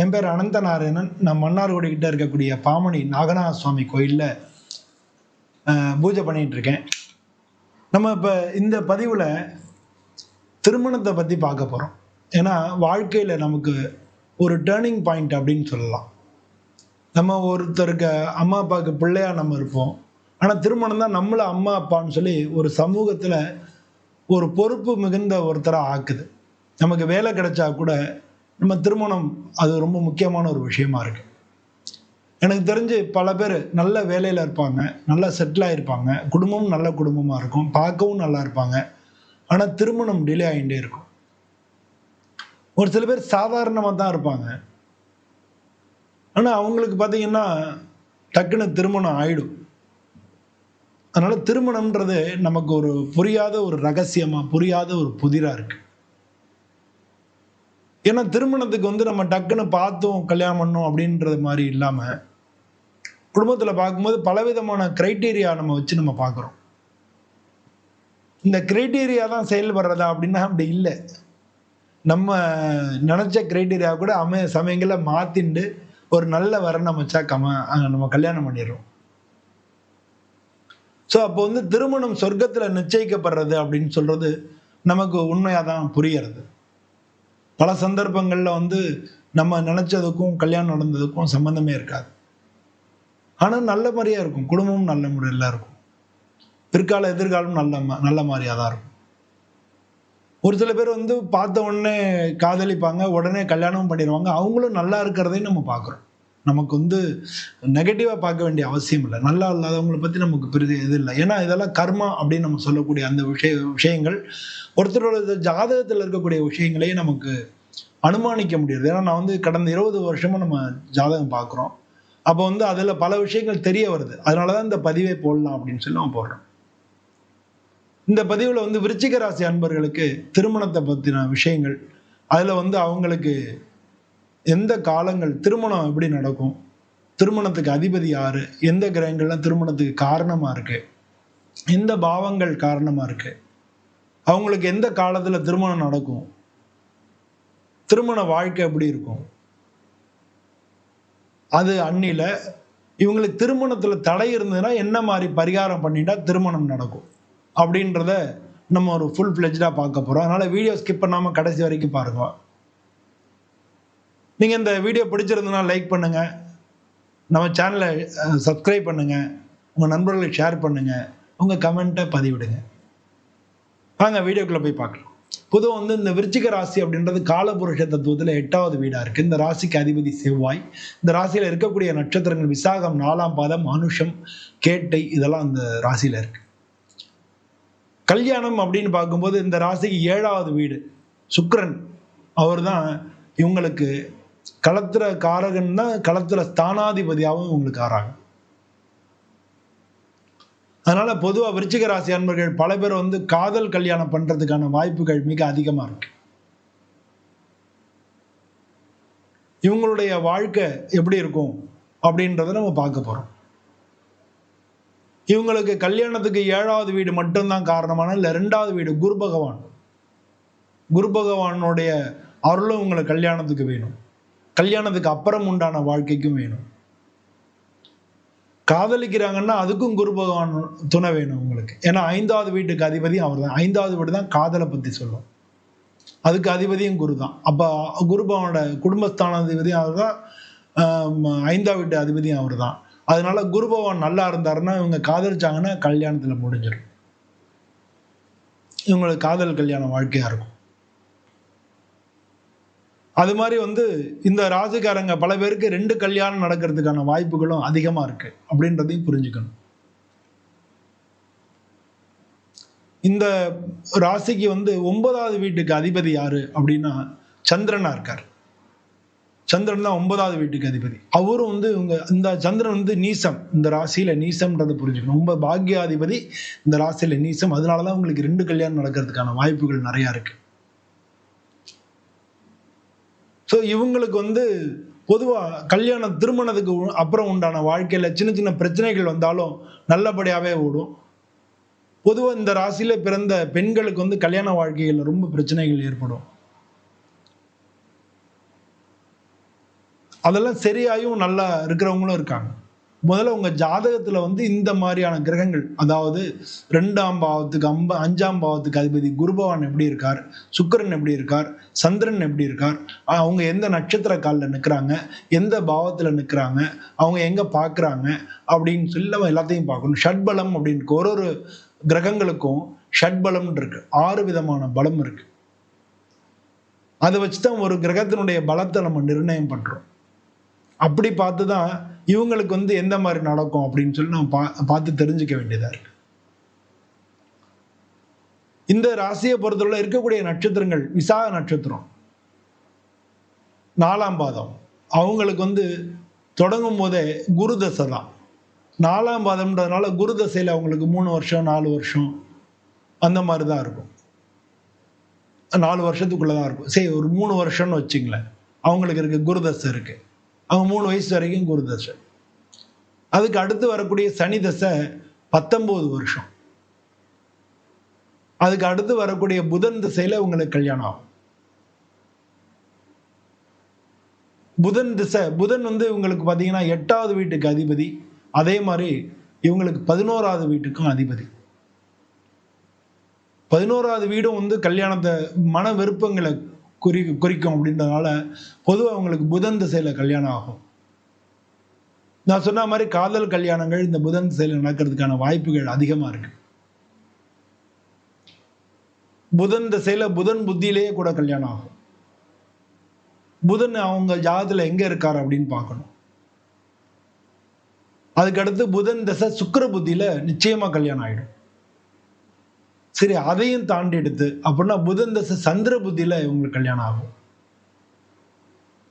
என் பேர் அனந்த நாராயணன் நான் மன்னார்குடி கிட்ட இருக்கக்கூடிய பாமணி நாகநாத சுவாமி கோயிலில் பூஜை பண்ணிட்டு இருக்கேன். நம்ம இப்போ இந்த பதிவில் திருமணத்தை பற்றி பார்க்க போகிறோம் ஏன்னா வாழ்க்கையில் நமக்கு ஒரு டேர்னிங் பாயிண்ட் அப்படின்னு சொல்லலாம். நம்ம ஒருத்தருக்கு அம்மா அப்பாவுக்கு பிள்ளையாக நம்ம இருப்போம். ஆனால் திருமணம் தான் நம்மளை அம்மா அப்பான்னு சொல்லி ஒரு சமூகத்தில் ஒரு பொறுப்பு மிகுந்த ஒருத்தராக ஆக்குது. நமக்கு வேலை கிடைச்சா கூட நம்ம திருமணம் அது ரொம்ப முக்கியமான ஒரு விஷயமா இருக்கு. எனக்கு தெரிஞ்சு பல பேர் நல்ல வேலையில் இருப்பாங்க நல்லா செட்டில் ஆகிருப்பாங்க குடும்பமும் நல்ல குடும்பமாக இருக்கும் பார்க்கவும் நல்லா இருப்பாங்க. ஆனால் திருமணம் டிலே ஆகிட்டே இருக்கும். ஒரு சில பேர் சாதாரணமாக தான் இருப்பாங்க. ஆனால் அவங்களுக்கு பார்த்தீங்கன்னா டக்குன்னு திருமணம் ஆயிடும். அதனால் திருமணம்ன்றது நமக்கு ஒரு புரியாத ஒரு ரகசியமாக புரியாத ஒரு புதிராக இருக்குது ஏன்னா திருமணத்துக்கு வந்து நம்ம டக்குன்னு பார்த்தோம் கல்யாணம் பண்ணோம் அப்படின்றது மாதிரி இல்லாம குடும்பத்துல பார்க்கும்போது பலவிதமான கிரைட்டீரியா நம்ம வச்சு நம்ம பார்க்குறோம். இந்த கிரைட்டீரியா தான் செயல்படுறதா அப்படின்னா அப்படி இல்லை. நம்ம நினைச்ச கிரைட்டீரியா கூட அமைய சமயங்களில் மாத்திண்டு ஒரு நல்ல வரன் அமைச்சா கம நம்ம கல்யாணம் பண்ணிடுறோம். ஸோ அப்போ வந்து திருமணம் சொர்க்கத்தில் நிச்சயிக்கப்படுறது அப்படின்னு சொல்றது நமக்கு உண்மையாக தான் புரியறது. பல சந்தர்ப்பங்களில் வந்து நம்ம நினச்சதுக்கும் கல்யாணம் நடந்ததுக்கும் சம்மந்தமே இருக்காது. ஆனால் நல்ல மாதிரியாக இருக்கும். குடும்பமும் நல்ல முறையில் இருக்கும். பிற்கால எதிர்காலம் நல்ல நல்ல மாதிரியாக தான் இருக்கும். ஒரு சில பேர் வந்து பார்த்த உடனே காதலிப்பாங்க உடனே கல்யாணமும் பண்ணிடுவாங்க. அவங்களும் நல்லா இருக்கிறதையும் நம்ம பார்க்குறோம். நமக்கு வந்து நெகட்டிவாக பார்க்க வேண்டிய அவசியம் இல்லை. நல்லா இல்லாதவங்களை பற்றி நமக்கு பெரிய இது இல்லை. ஏன்னா இதெல்லாம் கர்மா அப்படின்னு நம்ம சொல்லக்கூடிய அந்த விஷய விஷயங்கள் ஒருத்தரோட ஜாதகத்தில் இருக்கக்கூடிய விஷயங்களையும் நமக்கு அனுமானிக்க முடியுது ஏன்னா நான் வந்து கடந்த இருபது வருஷமாக நம்ம ஜாதகம் பார்க்குறோம். அப்போ வந்து அதில் பல விஷயங்கள் தெரிய வருது. அதனால தான் இந்த பதிவை போடலாம் அப்படின்னு சொல்லி நம்ம போடுறோம் இந்த பதிவில் வந்து விருச்சிக ராசி அன்பர்களுக்கு திருமணத்தை பற்றின விஷயங்கள் அதில் வந்து அவங்களுக்கு எந்த காலங்கள் திருமணம் எப்படி நடக்கும்? திருமணத்துக்கு அதிபதி யாரு? எந்த கிரகங்கள்லாம் திருமணத்துக்கு காரணமா இருக்கு? எந்த பாவங்கள் காரணமா இருக்கு? அவங்களுக்கு எந்த காலத்துல திருமணம் நடக்கும்? திருமண வாழ்க்கை எப்படி இருக்கும்? அது அன்னில இவங்களுக்கு திருமணத்துல தடை இருந்ததுன்னா என்ன மாதிரி பரிகாரம் பண்ணிட்டா திருமணம் நடக்கும்? அப்படின்றத நம்ம ஒரு ஃபுல் ஃபிளெஜ்டாக பார்க்க போகிறோம் அதனால் வீடியோ ஸ்கிப் பண்ணாமல் கடைசி வரைக்கும் பாருங்க. நீங்கள் இந்த வீடியோ பிடிச்சிருந்தனா லைக் பண்ணுங்கள் நம்ம சேனலை சப்ஸ்கிரைப் பண்ணுங்கள் உங்கள் நண்பர்களுக்கு ஷேர் பண்ணுங்கள் உங்கள் கமெண்ட்டை பதிவிடுங்க. வாங்க வீடியோக்குள்ளே போய் பார்க்கலாம். பொதுவாக வந்து இந்த விருச்சிக ராசி அப்படின்றது காலபுருஷ தத்துவத்தில் எட்டாவது வீடாக இருக்குது இந்த ராசிக்கு அதிபதி செவ்வாய். இந்த ராசியில் இருக்கக்கூடிய நட்சத்திரங்கள் விசாகம் நாலாம் பாதம் அனுஷம் கேட்டை இதெல்லாம் அந்த ராசியில் இருக்கு. கல்யாணம் அப்படின்னு பார்க்கும்போது இந்த ராசிக்கு ஏழாவது வீடு. சுக்ரன் அவர் தான் இவங்களுக்கு களத்துல காரகன் தான் களத்துல ஸ்தானாதிபதியாகவும் உங்களுக்கு ஆறாங்க. அதனால பொதுவாக விருச்சிக ராசி அன்பர்கள் பல பேர் வந்து காதல் கல்யாணம் பண்றதுக்கான வாய்ப்புகள் மிக அதிகமாக இருக்கு. இவங்களுடைய வாழ்க்கை எப்படி இருக்கும் அப்படின்றத நம்ம பார்க்க போறோம். இவங்களுக்கு கல்யாணத்துக்கு ஏழாவது வீடு மட்டும்தான் காரணமான இல்லை ரெண்டாவது வீடு குரு பகவான். குரு பகவானுடைய அருளும் உங்களுக்கு கல்யாணத்துக்கு வேணும். கல்யாணத்துக்கு அப்புறம் உண்டான வாழ்க்கைக்கும் வேணும். காதலிக்கிறாங்கன்னா அதுக்கும் குரு பகவான் துணை வேணும் உங்களுக்கு. ஏன்னா ஐந்தாவது வீட்டுக்கு அதிபதி அவர் தான் ஐந்தாவது வீடு தான் காதலை பற்றி சொல்லும். அதுக்கு அதிபதியும் குரு தான். அப்போ குரு பகவானோட குடும்பஸ்தான அதிபதியும் அவர் தான் ஐந்தாவது வீட்டு அதிபதியும் அவர் தான் அதனால குரு பகவான் நல்லா இருந்தாருன்னா இவங்க காதலிச்சாங்கன்னா கல்யாணத்தில் முடிஞ்சிடும் இவங்களுக்கு காதல் கல்யாண வாழ்க்கையாக இருக்கும். அது மாதிரி வந்து இந்த ராசிக்காரங்க பல பேருக்கு ரெண்டு கல்யாணம் நடக்கிறதுக்கான வாய்ப்புகளும் அதிகமாக இருக்கு அப்படின்றதையும் புரிஞ்சுக்கணும். இந்த ராசிக்கு வந்து ஒன்பதாவது வீட்டுக்கு அதிபதி யாரு அப்படின்னா சந்திரனா இருக்கார். சந்திரன் தான் ஒன்பதாவது வீட்டுக்கு அதிபதி. அவரும் வந்து இவங்க இந்த சந்திரன் வந்து நீசம். இந்த ராசியில நீசம்ன்றதை புரிஞ்சுக்கணும். ரொம்ப பாக்கியாதிபதி இந்த ராசியில நீசம். அதனாலதான் உங்களுக்கு ரெண்டு கல்யாணம் நடக்கிறதுக்கான வாய்ப்புகள் நிறைய இருக்கு. ஸோ இவங்களுக்கு வந்து பொதுவாக கல்யாணம் திருமணத்துக்கு அப்புறம் உண்டான வாழ்க்கையில் சின்ன சின்ன பிரச்சனைகள் வந்தாலும் நல்லபடியாகவே ஓடும். பொதுவாக இந்த ராசியில் பிறந்த பெண்களுக்கு வந்து கல்யாண வாழ்க்கையில் ரொம்ப பிரச்சனைகள் ஏற்படும். அதெல்லாம் சரியாயும் நல்லா இருக்கிறவங்களும் இருக்காங்க. முதல்ல உங்க ஜாதகத்துல வந்து இந்த மாதிரியான கிரகங்கள் அதாவது ரெண்டாம் பாவத்துக்கு அம்ப அஞ்சாம் பாவத்துக்கு அதிபதி குருபவான் எப்படி இருக்கார் சுக்கிரன் எப்படி இருக்கார் சந்திரன் எப்படி இருக்கார் அவங்க எந்த நட்சத்திர காலில் நிற்கிறாங்க எந்த பாவத்தில் நிற்கிறாங்க அவங்க எங்கே பார்க்குறாங்க அப்படின்னு சொல்லி நம்ம எல்லாத்தையும் பார்க்கணும். ஷட்பலம் அப்படின்னு ஒரு ஒரு கிரகங்களுக்கும் ஷட்பலம்னு இருக்கு. ஆறு விதமான பலம் இருக்கு. அதை வச்சு தான் ஒரு கிரகத்தினுடைய பலத்தை நம்ம நிர்ணயம் பண்றோம். அப்படி பார்த்து தான் இவங்களுக்கு வந்து எந்த மாதிரி நடக்கும் அப்படின்னு சொல்லி நம்ம பா பார்த்து தெரிஞ்சுக்க வேண்டியதாக இருக்கு. இந்த ராசியை பொறுத்தவரை இருக்கக்கூடிய நட்சத்திரங்கள் விசாக நட்சத்திரம் நாலாம் பாதம். அவங்களுக்கு வந்து தொடங்கும் போதே குரு தசை தான். நாலாம் பாதம்ன்றதுனால குரு தசையில் அவங்களுக்கு மூணு வருஷம் நாலு வருஷம் அந்த மாதிரி தான் இருக்கும். நாலு வருஷத்துக்குள்ளே தான் இருக்கும். சரி ஒரு மூணு வருஷம்னு வச்சுங்களேன். அவங்களுக்கு இருக்குது குருதசை இருக்குது அவங்க மூணு வயசு வரைக்கும் குரு தசை. அதுக்கு அடுத்து வரக்கூடிய சனி தசை பத்தொம்போது வருஷம். அதுக்கு அடுத்து வரக்கூடிய புதன் திசையில உங்களுக்கு கல்யாணம் ஆகும். புதன் திசை புதன் வந்து இவங்களுக்கு பார்த்தீங்கன்னா எட்டாவது வீட்டுக்கு அதிபதி. அதே மாதிரி இவங்களுக்கு பதினோராவது வீட்டுக்கும் அதிபதி. பதினோராவது வீடும் வந்து கல்யாணத்தை மன விருப்பங்களை குறி குறிக்கும் அப்படின்றதுனால பொதுவாக அவங்களுக்கு புதன் திசையில் கல்யாணம் ஆகும். நான் சொன்ன மாதிரி காதல் கல்யாணங்கள் இந்த புதன் திசையில் நடக்கிறதுக்கான வாய்ப்புகள் அதிகமாக இருக்கு. புதன் திசையில் புதன் புத்தியிலேயே கூட கல்யாணம் ஆகும். புதன் அவங்க ஜாதத்தில் எங்கே இருக்கார் அப்படின்னு பார்க்கணும். அதுக்கடுத்து புதன் திசை சுக்கிர புத்தியில் நிச்சயமாக கல்யாணம் ஆகிடும் சரி அதையும் தாண்டி எடுத்து அப்படின்னா புதன் தசை சந்திர புத்தியில இவங்களுக்கு கல்யாணம் ஆகும்.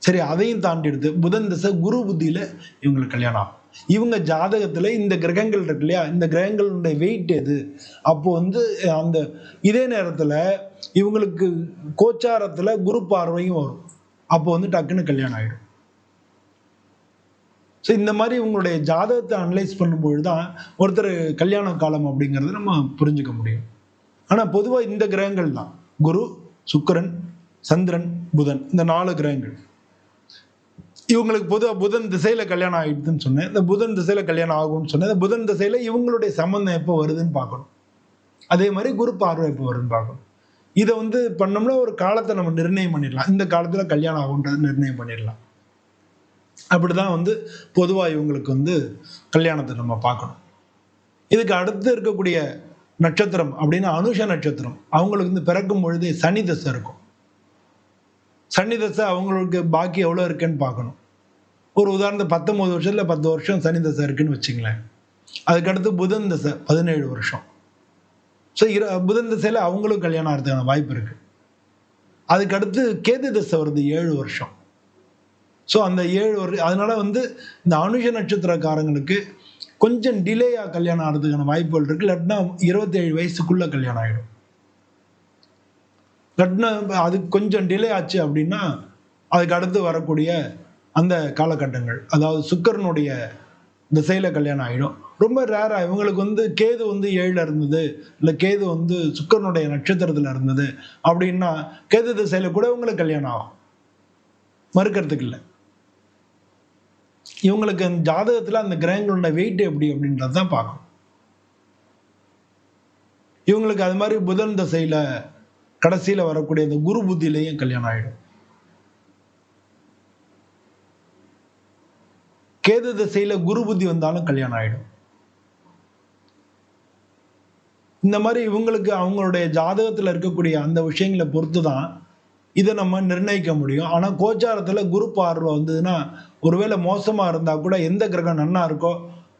சரி அதையும் தாண்டி எடுத்து புதன் தசை குரு புத்தியில இவங்களுக்கு கல்யாணம் ஆகும். இவங்க ஜாதகத்துல இந்த கிரகங்கள் இருக்கு இல்லையா? இந்த கிரகங்களுடைய வெயிட் எது? அப்போ வந்து அந்த இதே நேரத்துல இவங்களுக்கு கோச்சாரத்துல குரு பார்வையும் வரும். அப்போ வந்து டக்குன்னு கல்யாணம் ஆயிடும். ஸோ இந்த மாதிரி உங்களுடைய ஜாதகத்தை அனலைஸ் பண்ணும்பொழுது தான் ஒருத்தர் கல்யாண காலம் அப்படிங்கிறது நம்ம புரிஞ்சுக்க முடியும். ஆனால் பொதுவாக இந்த கிரகங்கள் தான். குரு சுக்கரன் சந்திரன் புதன் இந்த நாலு கிரகங்கள். இவங்களுக்கு பொதுவாக புதன் திசையில் கல்யாணம் ஆகிடுதுன்னு சொன்னேன். இந்த புதன் திசையில் கல்யாணம் ஆகும்னு சொன்னேன். இந்த புதன் திசையில் இவங்களுடைய சம்பந்தம் எப்போ வருதுன்னு பார்க்கணும். அதே மாதிரி குரு பார்வை எப்போ வருதுன்னு பார்க்கணும். இதை வந்து பண்ணோம்னா ஒரு காலத்தை நம்ம நிர்ணயம் பண்ணிடலாம். இந்த காலத்தில் கல்யாணம் ஆகுன்றது நிர்ணயம் பண்ணிடலாம். அப்படிதான் வந்து பொதுவாக இவங்களுக்கு வந்து கல்யாணத்தை நம்ம பார்க்கணும். இதுக்கு அடுத்து இருக்கக்கூடிய நட்சத்திரம் அப்படின்னா அனுஷ நட்சத்திரம். அவங்களுக்கு வந்து பிறக்கும் பொழுது சனி தசை இருக்கும். சனி தசை அவங்களுக்கு பாக்கி எவ்வளோ இருக்குன்னு பார்க்கணும். ஒரு உதாரணத்து பத்தொம்பது வருஷத்தில் பத்து வருஷம் சனி தசை இருக்குன்னு வச்சுங்களேன். அதுக்கடுத்து புதன் தசை பதினேழு வருஷம். ஸோ இரு புதன் தசையில் அவங்களும் கல்யாணம் ஆகிறதுக்கான வாய்ப்பு இருக்குது அதுக்கடுத்து கேது தசை வருது ஏழு வருஷம். ஸோ அந்த ஏழு வருஷம் அதனால் வந்து இந்த அனுஷ நட்சத்திரக்காரங்களுக்கு கொஞ்சம் டிலேயாக கல்யாணம் ஆகிறதுக்கான வாய்ப்புகள் இருக்கு. லட்னா இருபத்தேழு வயசுக்குள்ள கல்யாணம் ஆகிடும் லட்னா அது கொஞ்சம் டிலே ஆச்சு அப்படின்னா அதுக்கு அடுத்து வரக்கூடிய அந்த காலகட்டங்கள் அதாவது சுக்கரனுடைய திசையில கல்யாணம் ஆகிடும் ரொம்ப ரேரா இவங்களுக்கு வந்து கேது வந்து ஏழுல இருந்தது இல்லை கேது வந்து சுக்கரனுடைய நட்சத்திரத்துல இருந்தது அப்படின்னா கேது திசையில கூட இவங்களுக்கு கல்யாணம் ஆகும். மறுக்கிறதுக்கு இல்லை. இவங்களுக்கு அந்த ஜாதகத்தில் அந்த கிரகங்களோட வெயிட் எப்படி அப்படின்றது தான் பார்க்கணும். இவங்களுக்கு அது மாதிரி புதன் தசையில் கடைசியில் வரக்கூடிய அந்த குரு புத்தியிலையும் கல்யாணம் ஆகிடும் கேது திசையில் குரு புத்தி வந்தாலும் கல்யாணம் ஆகிடும் இந்த மாதிரி இவங்களுக்கு அவங்களுடைய ஜாதகத்தில் இருக்கக்கூடிய அந்த விஷயங்களை பொறுத்து தான் இதை நம்ம நிர்ணயிக்க முடியும். ஆனால் கோச்சாரத்தில் குரு பார்வை வந்ததுன்னா ஒருவேளை மோசமாக இருந்தால் கூட எந்த கிரகம் நன்னா இருக்கோ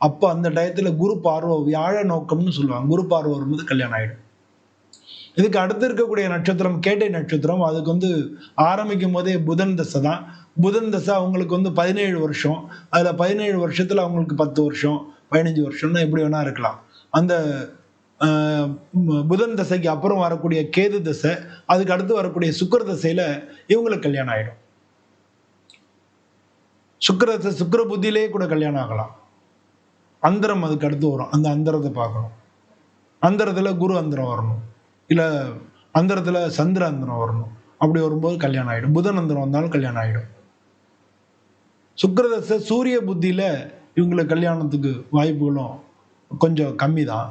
அப்போ அந்த டயத்தில் குரு பார்வை வியாழ நோக்கம்னு சொல்லுவாங்க. குரு பார்வை வரும்போது கல்யாணம் ஆகிடும் இதுக்கு அடுத்து இருக்கக்கூடிய நட்சத்திரம் கேட்டை நட்சத்திரம். அதுக்கு வந்து ஆரம்பிக்கும் போதே புதன் தசை தான். புதன் தசை அவங்களுக்கு வந்து பதினேழு வருஷம். அதில் பதினேழு வருஷத்தில் அவங்களுக்கு பத்து வருஷம் பதினஞ்சு வருஷம்னா எப்படி வேணா இருக்கலாம். அந்த புதன் தசைக்கு அப்புறம் வரக்கூடிய கேது தசை அதுக்கு அடுத்து வரக்கூடிய சுக்கிர தசையில இவங்களுக்கு கல்யாணம் ஆயிடும். சுக்கர தசை சுக்கிர புத்தியிலேயே கூட கல்யாணம் ஆகலாம். அந்தரம் அதுக்கு அடுத்து வரும். அந்த அந்தரத்தை பார்க்கணும். அந்தரத்துல குரு அந்தரம் வரணும். இல்ல அந்தரத்துல சந்திர அந்தரம் வரணும். அப்படி வரும்போது கல்யாணம் ஆயிடும். புதன் அந்தரம் வந்தாலும் கல்யாணம் ஆயிடும். சுக்கரதசை சூரிய புத்தியில இவங்களுக்கு கல்யாணத்துக்கு வாய்ப்புகளும் கொஞ்சம் கம்மி தான்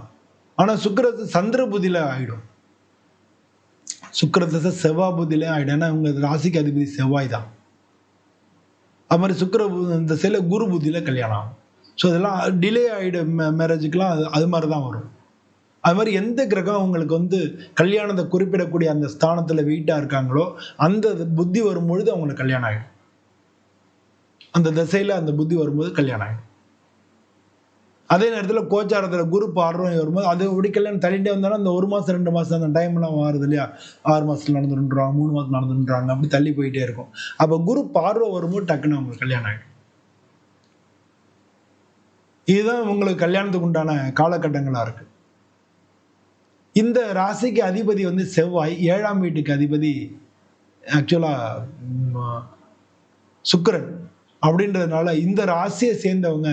ஆனால் சுக்கிரதசை சந்திர புதியில் ஆகிடும் சுக்கிரதசை செவ்வாய் புதியில் ஆகிடும் ஏன்னா இவங்க ராசிக்கு அதிபதி செவ்வாய் தான். அது மாதிரி சுக்கர பு- இந்த சில குரு புத்தியில கல்யாணம் ஆகும். ஸோ இதெல்லாம் டிலே ஆகிடும் மேரேஜுக்கெலாம் அது அது மாதிரி தான் வரும். அது மாதிரி எந்த கிரகம் அவங்களுக்கு வந்து கல்யாணத்தை குறிப்பிடக்கூடிய அந்த ஸ்தானத்தில் வெயிட்டாக இருக்காங்களோ அந்த புத்தி வரும்பொழுது அவங்களுக்கு கல்யாணம் ஆகிடும் அந்த திசையில் அந்த புத்தி வரும்போது கல்யாணம் ஆகிடும் அதே நேரத்தில் கோச்சாரத்தில் குரூப் ஆடுறோம் வரும்போது அது இப்படி கல்யாணம் தள்ளிட்டே வந்தாலும் அந்த ஒரு மாதம் ரெண்டு மாதம் அந்த டைம்லாம் மாறுது இல்லையா? ஆறு மாதத்தில் நடந்துருன்றாங்க மூணு மாதம் நடந்துன்றாங்க அப்படி தள்ளி போயிட்டே இருக்கும். அப்போ குரூப் ஆர்வம் வரும்போது டக்குன்னு அவங்களுக்கு கல்யாணம் ஆகிடும் இதுதான் உங்களுக்கு கல்யாணத்துக்கு உண்டான காலகட்டங்களாக இருக்கு. இந்த ராசிக்கு அதிபதி வந்து செவ்வாய் ஏழாம் வீட்டுக்கு அதிபதி ஆக்சுவலாக சுக்கரன். அப்படின்றதுனால இந்த ராசியை சேர்ந்தவங்க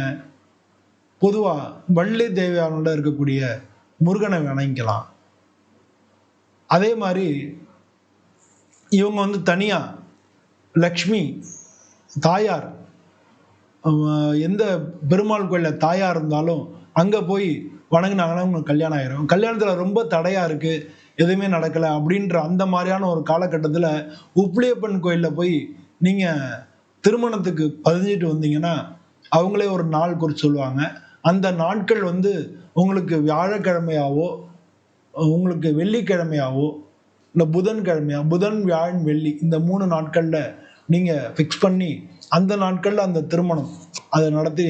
பொதுவாக வள்ளி தேவியானோட இருக்கக்கூடிய முருகனை வணங்கிக்கலாம். அதே மாதிரி இவங்க வந்து தனியாக லக்ஷ்மி தாயார் எந்த பெருமாள் கோயிலில் தாயார் இருந்தாலும் அங்கே போய் வணங்கினாங்கன்னா உங்களுக்கு கல்யாணம் ஆயிரும். கல்யாணத்தில் ரொம்ப தடையாக இருக்குது எதுவுமே நடக்கலை அப்படின்ற அந்த மாதிரியான ஒரு காலகட்டத்தில் உப்ளியப்பன் கோயிலில் போய் நீங்கள் திருமணத்துக்கு பதிஞ்சிட்டு வந்தீங்கன்னா அவங்களே ஒரு நாள் குறித்து சொல்லுவாங்க. அந்த நாட்கள் வந்து உங்களுக்கு வியாழக்கிழமையாவோ உங்களுக்கு வெள்ளிக்கிழமையாவோ இல்லை புதன்கிழமையா புதன் வியாழன் வெள்ளி இந்த மூணு நாட்களில் நீங்கள் ஃபிக்ஸ் பண்ணி அந்த நாட்களில் அந்த திருமணம் அதை நடத்தி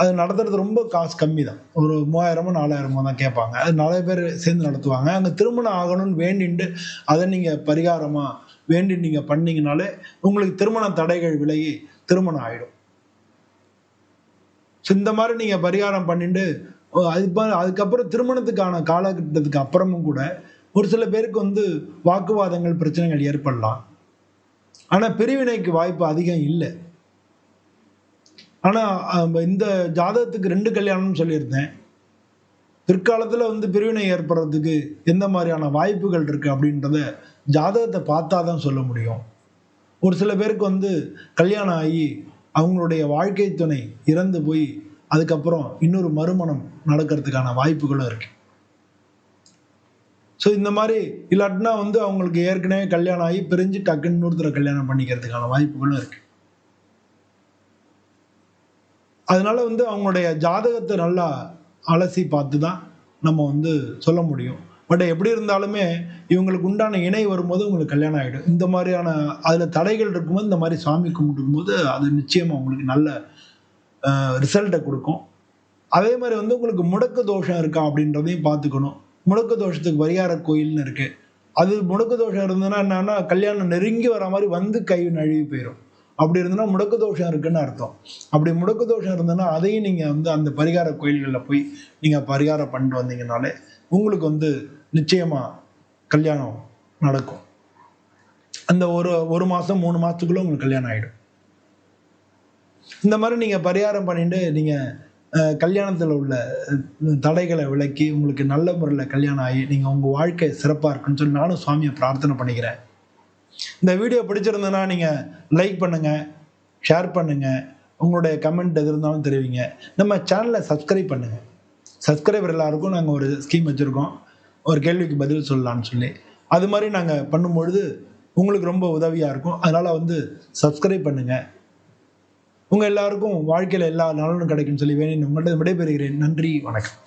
அது நடத்துறது ரொம்ப காசு கம்மி தான் ஒரு மூவாயிரமோ நாலாயிரமோ தான் கேட்பாங்க. அது நிறைய பேர் சேர்ந்து நடத்துவாங்க. அங்கே திருமணம் ஆகணும்னு வேண்டிட்டு அதை நீங்கள் பரிகாரமாக வேண்டி நீங்கள் பண்ணிங்கனாலே உங்களுக்கு திருமண தடைகள் விலகி திருமணம் ஆகிடும் ஸோ இந்த மாதிரி நீங்கள் பரிகாரம் பண்ணிட்டு அது அதுக்கப்புறம் திருமணத்துக்கான காலகட்டத்துக்கு அப்புறமும் கூட ஒரு சில பேருக்கு வந்து வாக்குவாதங்கள் பிரச்சனைகள் ஏற்படலாம். ஆனால் பிரிவினைக்கு வாய்ப்பு அதிகம் இல்லை. ஆனால் இந்த ஜாதகத்துக்கு ரெண்டு கல்யாணம்னு சொல்லியிருந்தேன். பிற்காலத்தில் வந்து பிரிவினை ஏற்படுறதுக்கு எந்த மாதிரியான வாய்ப்புகள் இருக்குது அப்படின்றத ஜாதகத்தை பார்த்தா தான் சொல்ல முடியும். ஒரு சில பேருக்கு வந்து கல்யாணம் ஆகி அவங்களுடைய வாழ்க்கை துணை இறந்து போய் அதுக்கப்புறம் இன்னொரு மறுமணம் நடக்கிறதுக்கான வாய்ப்புகளும் இருக்கு. ஸோ இந்த மாதிரி இல்லாட்டினா வந்து அவங்களுக்கு ஏற்கனவே கல்யாணம் ஆகி பிரிஞ்சு டக்குன்னு இன்னொருத்தரை கல்யாணம் பண்ணிக்கிறதுக்கான வாய்ப்புகளும் இருக்கு. அதனால வந்து அவங்களுடைய ஜாதகத்தை நல்லா அலசி பார்த்து தான் நம்ம வந்து சொல்ல முடியும். பட் எப்படி இருந்தாலுமே இவங்களுக்கு உண்டான இணை வரும்போது உங்களுக்கு கல்யாணம் ஆகிடும் இந்த மாதிரியான அதில் தடைகள் இருக்கும்போது இந்த மாதிரி சாமி கும்பிடும்போது போது அது நிச்சயமாக உங்களுக்கு நல்ல ரிசல்ட்டை கொடுக்கும். அதே மாதிரி வந்து உங்களுக்கு முடக்கு தோஷம் இருக்கா அப்படின்றதையும் பார்த்துக்கணும். முடக்கு தோஷத்துக்கு பரிகார கோயில்னு இருக்குது அது முடக்கு தோஷம் இருந்ததுன்னா என்னன்னா கல்யாணம் நெருங்கி வர மாதிரி வந்து கை நழுவி போயிடும் அப்படி இருந்ததுன்னா முடக்கு தோஷம் இருக்குன்னு அர்த்தம். அப்படி முடக்கு தோஷம் இருந்ததுன்னா அதையும் நீங்கள் வந்து அந்த பரிகார கோயில்களில் போய் நீங்கள் பரிகாரம் பண்ணிட்டு வந்தீங்கனாலே உங்களுக்கு வந்து நிச்சயமாக கல்யாணம் நடக்கும். அந்த ஒரு ஒரு மாதம் மூணு மாதத்துக்குள்ளே உங்களுக்கு கல்யாணம் ஆகிடும் இந்த மாதிரி நீங்கள் பரிகாரம் பண்ணிட்டு நீங்கள் கல்யாணத்தில் உள்ள தடைகளை விலக்கி உங்களுக்கு நல்ல முறையில் கல்யாணம் ஆகி நீங்கள் உங்கள் வாழ்க்கை சிறப்பாக இருக்குன்னு சொல்லி நானும் சுவாமியை பிரார்த்தனை பண்ணிக்கிறேன். இந்த வீடியோ பிடிச்சிருந்ததுன்னா நீங்கள் லைக் பண்ணுங்கள் ஷேர் பண்ணுங்கள் உங்களுடைய கமெண்ட் எது இருந்தாலும் தெரிவிங்க. நம்ம சேனலை சப்ஸ்கிரைப் பண்ணுங்கள் சப்ஸ்கிரைபர் எல்லாருக்கும் நாங்கள் ஒரு ஸ்கீம் வச்சுருக்கோம். ஒரு கேள்விக்கு பதில் சொல்லலாம்னு சொல்லி. அது மாதிரி நாங்கள் பண்ணும்பொழுது உங்களுக்கு ரொம்ப உதவியாக இருக்கும். அதனால் வந்து சப்ஸ்கிரைப் பண்ணுங்கள் உங்கள் எல்லாருக்கும் வாழ்க்கையில் எல்லா நலனும் கிடைக்கும்னு சொல்லி வேணும் உங்கள்கிட்ட விடைபெறுகிறேன். நன்றி வணக்கம்.